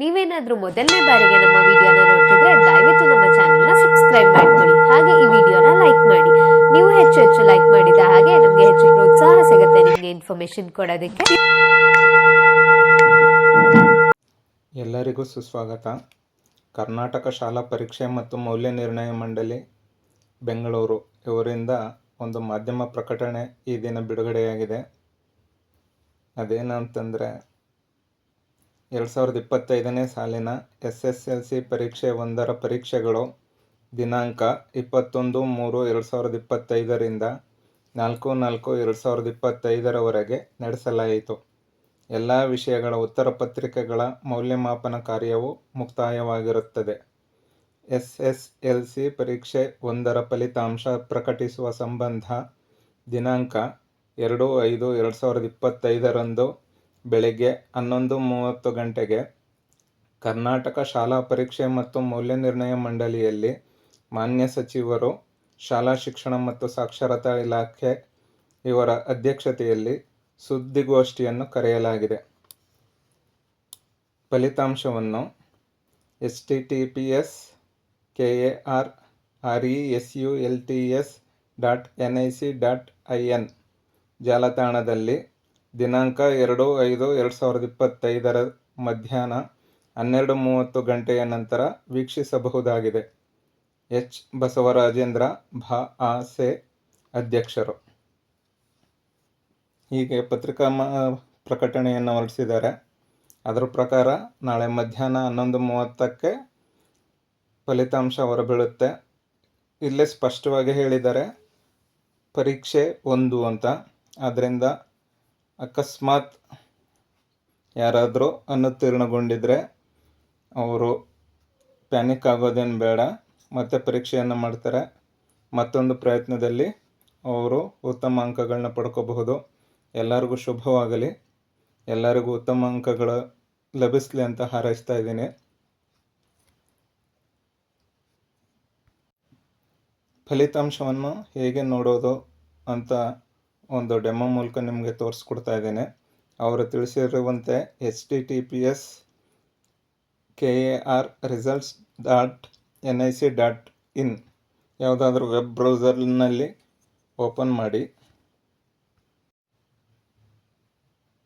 ನೀವೇನಾದ್ರೂ ಮೊದಲನೇ ಬಾರಿಗೆ ನಮ್ಮ ವಿಡಿಯೋನ ನೋಡ್ತಿದ್ರೆ ದಯವಿಟ್ಟು ನಮ್ಮ ಚಾನೆಲ್ನ ಸಬ್ಸ್ಕ್ರೈಬ್ ಮಾಡ್ಕೊಳ್ಳಿ. ಹಾಗೆ ಈ ವಿಡಿಯೋನ ಲೈಕ್ ಮಾಡಿ. ನೀವು ಹೆಚ್ಚು ಹೆಚ್ಚು ಲೈಕ್ ಮಾಡಿದ ಹಾಗೆ ನಮಗೆ ಹೆಚ್ಚು ಪ್ರೋತ್ಸಾಹ ಸಿಗುತ್ತೆ ನಿಮಗೆ ಇನ್ಫಾರ್ಮೇಶನ್ ಕೊಡೋದಕ್ಕೆ. ಎಲ್ಲರಿಗೂ ಸುಸ್ವಾಗತ. ಕರ್ನಾಟಕ ಶಾಲಾ ಪರೀಕ್ಷೆ ಮತ್ತು ಮೌಲ್ಯ ನಿರ್ಣಯ ಮಂಡಳಿ, ಬೆಂಗಳೂರು, ಇವರಿಂದ ಒಂದು ಮಾಧ್ಯಮ ಪ್ರಕಟಣೆ ಈ ದಿನ ಬಿಡುಗಡೆಯಾಗಿದೆ. ಅದೇನಂತಂದರೆ ಎರಡು ಸಾವಿರದ ಇಪ್ಪತ್ತೈದನೇ ಸಾಲಿನ ಎಸ್ ಎಸ್ ಎಲ್ ಸಿ ಪರೀಕ್ಷೆ ಒಂದರ ಪರೀಕ್ಷೆಗಳು ದಿನಾಂಕ ಇಪ್ಪತ್ತೊಂದು ಮೂರು ಎರಡು ಸಾವಿರದ ಇಪ್ಪತ್ತೈದರಿಂದ ನಾಲ್ಕು ನಾಲ್ಕು ಎರಡು ಸಾವಿರದ ಇಪ್ಪತ್ತೈದರವರೆಗೆ ನಡೆಸಲಾಯಿತು. ಎಲ್ಲ ವಿಷಯಗಳ ಉತ್ತರ ಪತ್ರಿಕೆಗಳ ಮೌಲ್ಯಮಾಪನ ಕಾರ್ಯವು ಮುಕ್ತಾಯವಾಗಿರುತ್ತದೆ. ಎಸ್ ಎಸ್ ಎಲ್ ಸಿ ಪರೀಕ್ಷೆ ಒಂದರ ಫಲಿತಾಂಶ ಪ್ರಕಟಿಸುವ ಸಂಬಂಧ ದಿನಾಂಕ ಎರಡು ಐದು ಎರಡು ಸಾವಿರದ ಇಪ್ಪತ್ತೈದರಂದು ಬೆಳಗ್ಗೆ ಹನ್ನೊಂದು ಮೂವತ್ತು ಗಂಟೆಗೆ ಕರ್ನಾಟಕ ಶಾಲಾ ಪರೀಕ್ಷೆ ಮತ್ತು ಮೌಲ್ಯನಿರ್ಣಯ ಮಂಡಳಿಯಲ್ಲಿ ಮಾನ್ಯ ಸಚಿವರು, ಶಾಲಾ ಶಿಕ್ಷಣ ಮತ್ತು ಸಾಕ್ಷರತಾ ಇಲಾಖೆ ಇವರ ಅಧ್ಯಕ್ಷತೆಯಲ್ಲಿ ಸುದ್ದಿಗೋಷ್ಠಿಯನ್ನು ಕರೆಯಲಾಗಿದೆ. ಫಲಿತಾಂಶವನ್ನು S T T P S K A R R E S U L T S dot N I C dot I N ಜಾಲತಾಣದಲ್ಲಿ ದಿನಾಂಕ ಎರಡು ಐದು ಎರಡು ಸಾವಿರದ ಇಪ್ಪತ್ತೈದರ ಮಧ್ಯಾಹ್ನ ಹನ್ನೆರಡು ಮೂವತ್ತು ಗಂಟೆಯ ನಂತರ ವೀಕ್ಷಿಸಬಹುದಾಗಿದೆ. ಎಚ್. ಬಸವರಾಜೇಂದ್ರ ಭಾ. ಆ. ಸೆ. ಅಧ್ಯಕ್ಷರು. ಹೀಗೆ ಪತ್ರಿಕಾ ಪ್ರಕಟಣೆಯನ್ನು ಹೊರಡಿಸಿದ್ದಾರೆ. ಅದರ ಪ್ರಕಾರ ನಾಳೆ ಮಧ್ಯಾಹ್ನ ಹನ್ನೊಂದು ಮೂವತ್ತಕ್ಕೆ ಫಲಿತಾಂಶ ಹೊರಬೀಳುತ್ತೆ. ಇಲ್ಲೇ ಸ್ಪಷ್ಟವಾಗಿ ಹೇಳಿದ್ದಾರೆ ಪರೀಕ್ಷೆ ಒಂದು ಅಂತ. ಆದ್ದರಿಂದ ಅಕಸ್ಮಾತ್ ಯಾರಾದರೂ ಅನುತ್ತೀರ್ಣಗೊಂಡಿದ್ದರೆ ಅವರು ಪ್ಯಾನಿಕ್ ಆಗೋದೇನು ಬೇಡ, ಮತ್ತೆ ಪರೀಕ್ಷೆಯನ್ನು ಮಾಡ್ತಾರೆ. ಮತ್ತೊಂದು ಪ್ರಯತ್ನದಲ್ಲಿ ಅವರು ಉತ್ತಮ ಅಂಕಗಳನ್ನ ಪಡ್ಕೋಬಹುದು. ಎಲ್ಲರಿಗೂ ಶುಭವಾಗಲಿ. ಎಲ್ಲರಿಗೂ ಉತ್ತಮ ಅಂಕಗಳು ಲಭಿಸಲಿ ಅಂತ ಹಾರೈಸ್ತಾ ಇದ್ದೀನಿ. ಫಲಿತಾಂಶವನ್ನು ಹೇಗೆ ನೋಡೋದು ಅಂತ ಒಂದು ಡೆಮೋ ಮೂಲಕ ನಿಮಗೆ ತೋರಿಸ್ಕೊಡ್ತಾ ಇದ್ದೇನೆ. ಅವರು ತಿಳಿಸಿರುವಂತೆ H T T P S K A R results dot N I C dot in ಯಾವುದಾದ್ರೂ ವೆಬ್ ಬ್ರೌಸರ್ನಲ್ಲಿ ಓಪನ್ ಮಾಡಿ.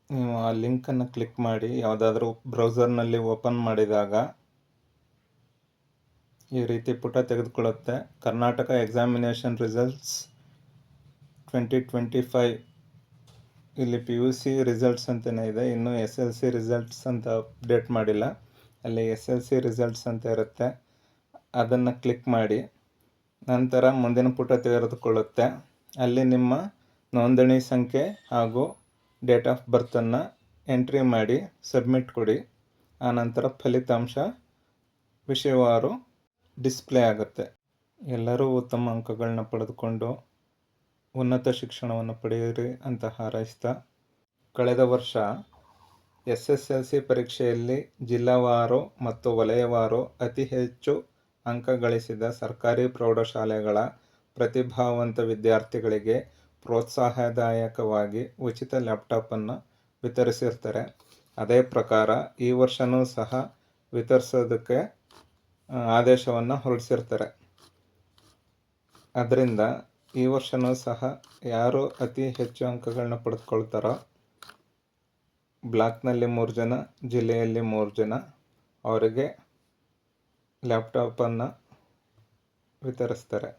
ನೀವು ಆ ಲಿಂಕನ್ನು ಕ್ಲಿಕ್ ಮಾಡಿ, ಯಾವುದಾದ್ರೂ ಬ್ರೌಸರ್ನಲ್ಲಿ ಓಪನ್ ಮಾಡಿದಾಗ ಈ ರೀತಿ ಪುಟ ತೆಗೆದುಕೊಳ್ಳುತ್ತೆ. Karnataka examination results twenty twenty five ಇಲ್ಲಿ ಪಿ ಯು ಸಿ ರಿಸಲ್ಟ್ಸ್ ಅಂತಲೇ ಇದೆ. ಇನ್ನೂ ಎಸ್ ಎಲ್ ಸಿ ರಿಸಲ್ಟ್ಸ್ ಅಂತ ಅಪ್ಡೇಟ್ ಮಾಡಿಲ್ಲ. ಅಲ್ಲಿ ಎಸ್ ಎಲ್ ಸಿ ರಿಸಲ್ಟ್ಸ್ ಅಂತ ಇರುತ್ತೆ. ಅದನ್ನು ಕ್ಲಿಕ್ ಮಾಡಿ. ನಂತರ ಮುಂದಿನ ಪುಟ ತೆಗೆದುಕೊಳ್ಳುತ್ತೆ. ಅಲ್ಲಿ ನಿಮ್ಮ ನೋಂದಣಿ ಸಂಖ್ಯೆ ಹಾಗೂ ಡೇಟ್ ಆಫ್ ಬರ್ತನ್ನು ಎಂಟ್ರಿ ಮಾಡಿ ಸಬ್ಮಿಟ್ ಕೊಡಿ. ಆನಂತರ ಫಲಿತಾಂಶ ವಿಷಯವಾರು ಡಿಸ್ಪ್ಲೇ ಆಗುತ್ತೆ. ಎಲ್ಲರೂ ಉತ್ತಮ ಅಂಕಗಳನ್ನ ಪಡೆದುಕೊಂಡು ಉನ್ನತ ಶಿಕ್ಷಣವನ್ನು ಪಡೆಯಿರಿ ಅಂತ ಹಾರೈಸ್ತಾ, ಕಳೆದ ವರ್ಷ ಎಸ್ ಎಸ್ ಎಲ್ ಸಿ ಪರೀಕ್ಷೆಯಲ್ಲಿ ಜಿಲ್ಲಾವಾರು ಮತ್ತು ವಲಯವಾರು ಅತಿ ಹೆಚ್ಚು ಅಂಕ ಗಳಿಸಿದ ಸರ್ಕಾರಿ ಪ್ರೌಢಶಾಲೆಗಳ ಪ್ರತಿಭಾವಂತ ವಿದ್ಯಾರ್ಥಿಗಳಿಗೆ ಪ್ರೋತ್ಸಾಹದಾಯಕವಾಗಿ ಉಚಿತ ಲ್ಯಾಪ್ಟಾಪನ್ನು ವಿತರಿಸಿರ್ತಾರೆ. ಅದೇ ಪ್ರಕಾರ ಈ ವರ್ಷವೂ ಸಹ ವಿತರಿಸೋದಕ್ಕೆ ಆದೇಶವನ್ನು ಹೊರಡಿಸಿರ್ತಾರೆ. ಅದರಿಂದ ಈ ವರ್ಷನೂ ಸಹ ಯಾರು ಅತಿ ಹೆಚ್ಚು ಅಂಕಗಳನ್ನ ಪಡೆದುಕೊಳ್ತಾರೋ ಬ್ಲಾಕ್ನಲ್ಲಿ ಮೂರು ಜನ, ಜಿಲ್ಲೆಯಲ್ಲಿ ಮೂರು ಜನ, ಅವರಿಗೆ ಲ್ಯಾಪ್ಟಾಪನ್ನು ವಿತರಿಸ್ತಾರೆ.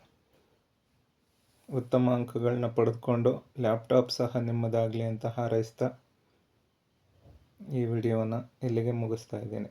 ಉತ್ತಮ ಅಂಕಗಳನ್ನ ಪಡೆದುಕೊಂಡು ಲ್ಯಾಪ್ಟಾಪ್ ಸಹ ನಿಮ್ಮದಾಗಲಿ ಅಂತ ಹಾರೈಸ್ತಾ ಈ ವಿಡಿಯೋನ ಇಲ್ಲಿಗೆ ಮುಗಿಸ್ತಾ ಇದ್ದೀನಿ.